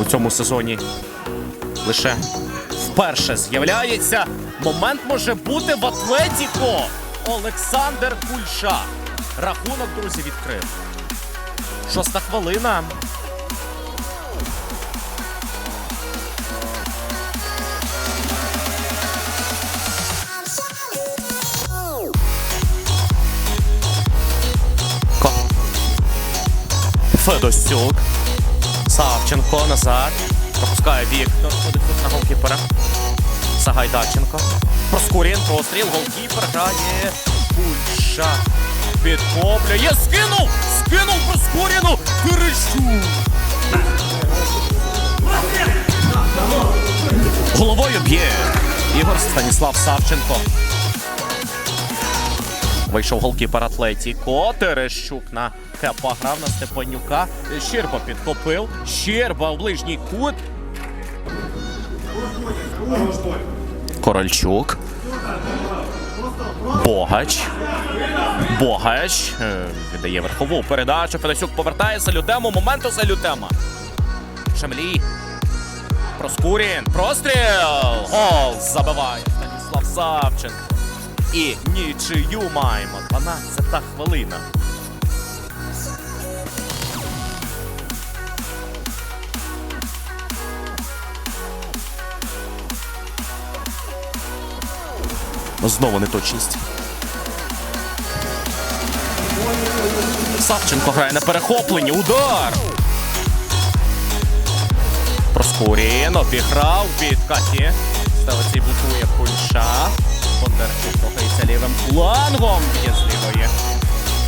у цьому сезоні лише вперше з'являється. Момент може бути в Атлетіко. Олександр Кульша. Рахунок, друзі, відкрив. Шоста хвилина. Федосюк. Савченко назад. Пропускає Віктор. Ходить тут на голкіпера. Сагайдаченко. Проскурін, простріл, голкіпер грає. Кульша. Підхоплює. Скинув! Скинув Проскуріну! Терещук! Головою б'є. Ігор Станіслав Савченко. Вийшов голкіпер Атлетіко. Терещук на Кепа грав на Степанюка. Щерба підхопив. Щерба в ближній кут. Корольчук. Богач. Богач. Е, Віддає верхову передачу. Федосюк повертає Салютему. Моменту Салютема. Шемлі. Проскурін. Простріл. Гол забиває Станіслав Савченко. І нічию маємо. 12 хвилина. Знову неточність. Савченко грає на перехопленні. Удар. Проскурін обіграв під Каті. Ставиться і блокує Кульша. Бондарчук рухається лівим флангом. Лівої.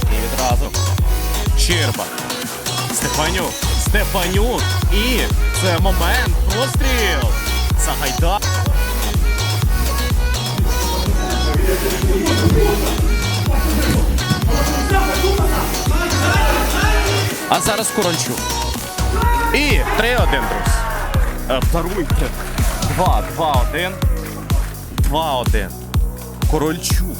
І відразу. Щерба. Степанюк. Степанюк. І це момент. Простріл. Загайда. А зараз Корольчук. І 3-1, друзі. Е, Даруйте. 2, 2-1. 2-1. Корольчук.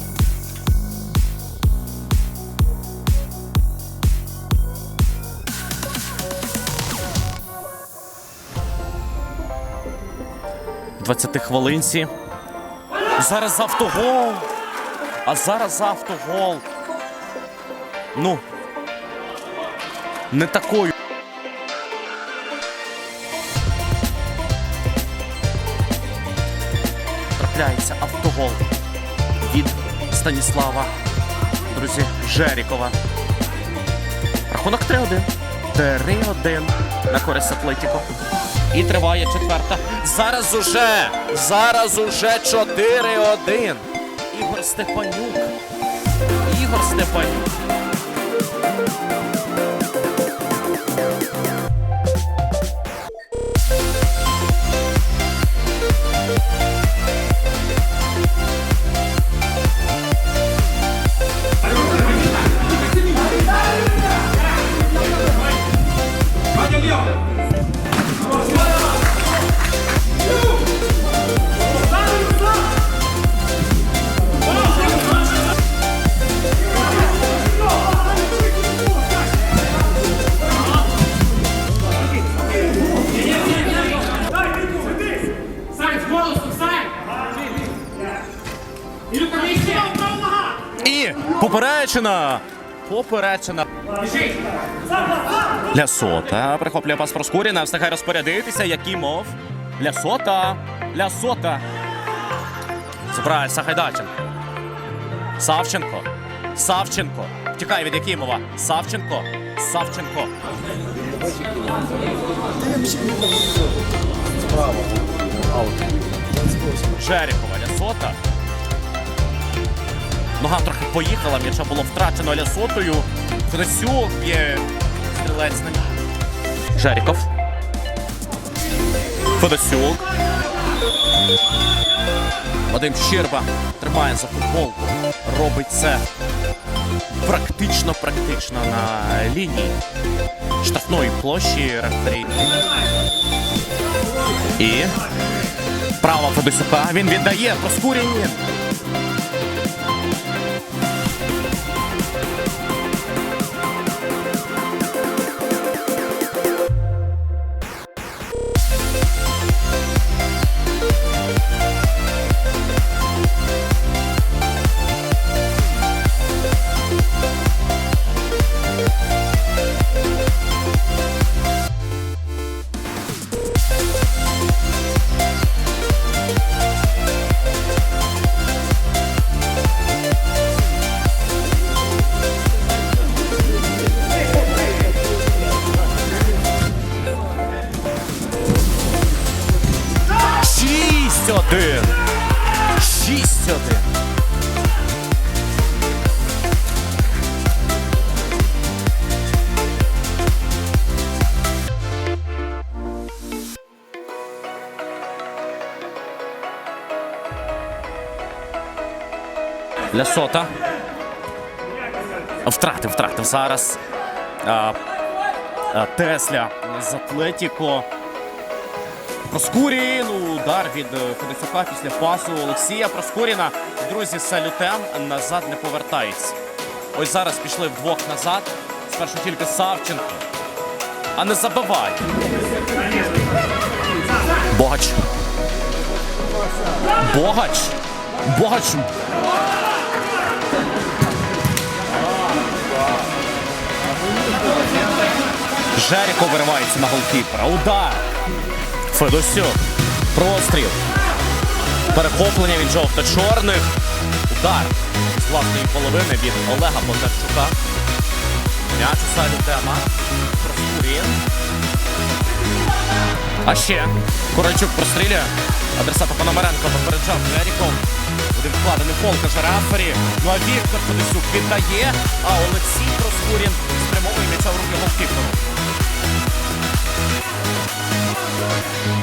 В 20 хвилинці. Зараз автогол. А зараз автогол. Ну. Не такою. Трапляється автогол від Станіслава. Друзі, Жерікова. Рахунок 3-1. 3-1 на користь Атлетіко. І триває четверта. Зараз уже. Зараз уже 4-1. Ігор Степанюк. Ігор Степанюк. Поперечина. Поперечина. Лясота прихоплює пас Проскуріна, встигає розпорядитися. Якимов. Лясота. Лясота. Забирає Сахайдаченко. Савченко. Савченко. Втікає від Якимова. Савченко. Савченко. Жерехова. Лясота. Нога трохи поїхала, м'яча було втрачено Лясотою. Федосюк є стрілець на Жеріков. Федосюк. Вадим Щерба тримає за футболку. Робить це практично, практично на лінії штрафної площі рефері. І право Федосюка. Він віддає 201. Лясота. Втратив, втратив зараз. А, а, Тесля з Атлетіко. Проскурін. Удар від Федосюка після пасу Олексія Проскуріна. Друзі, салютем назад не повертається. Ось зараз пішли вдвох назад. Спершу тільки Савченко. А не забиває. Богач. Богач. Богач. Жеріко виривається на голкіпера. Удар. Федосюк. Простріл. Перехоплення від жовто-чорних. Удар з власної половини від Олега Бондарчука. М'яч у салі тема. Проскурін. А ще Корольчук прострілює. Адресата Пономаренко попереджав Жеріков. Буде вкладений фол каже рефері. Ну а Віктор Федосюк віддає, а Олексій Проскурін спрямовує м'яча в руки голкіперу. Thank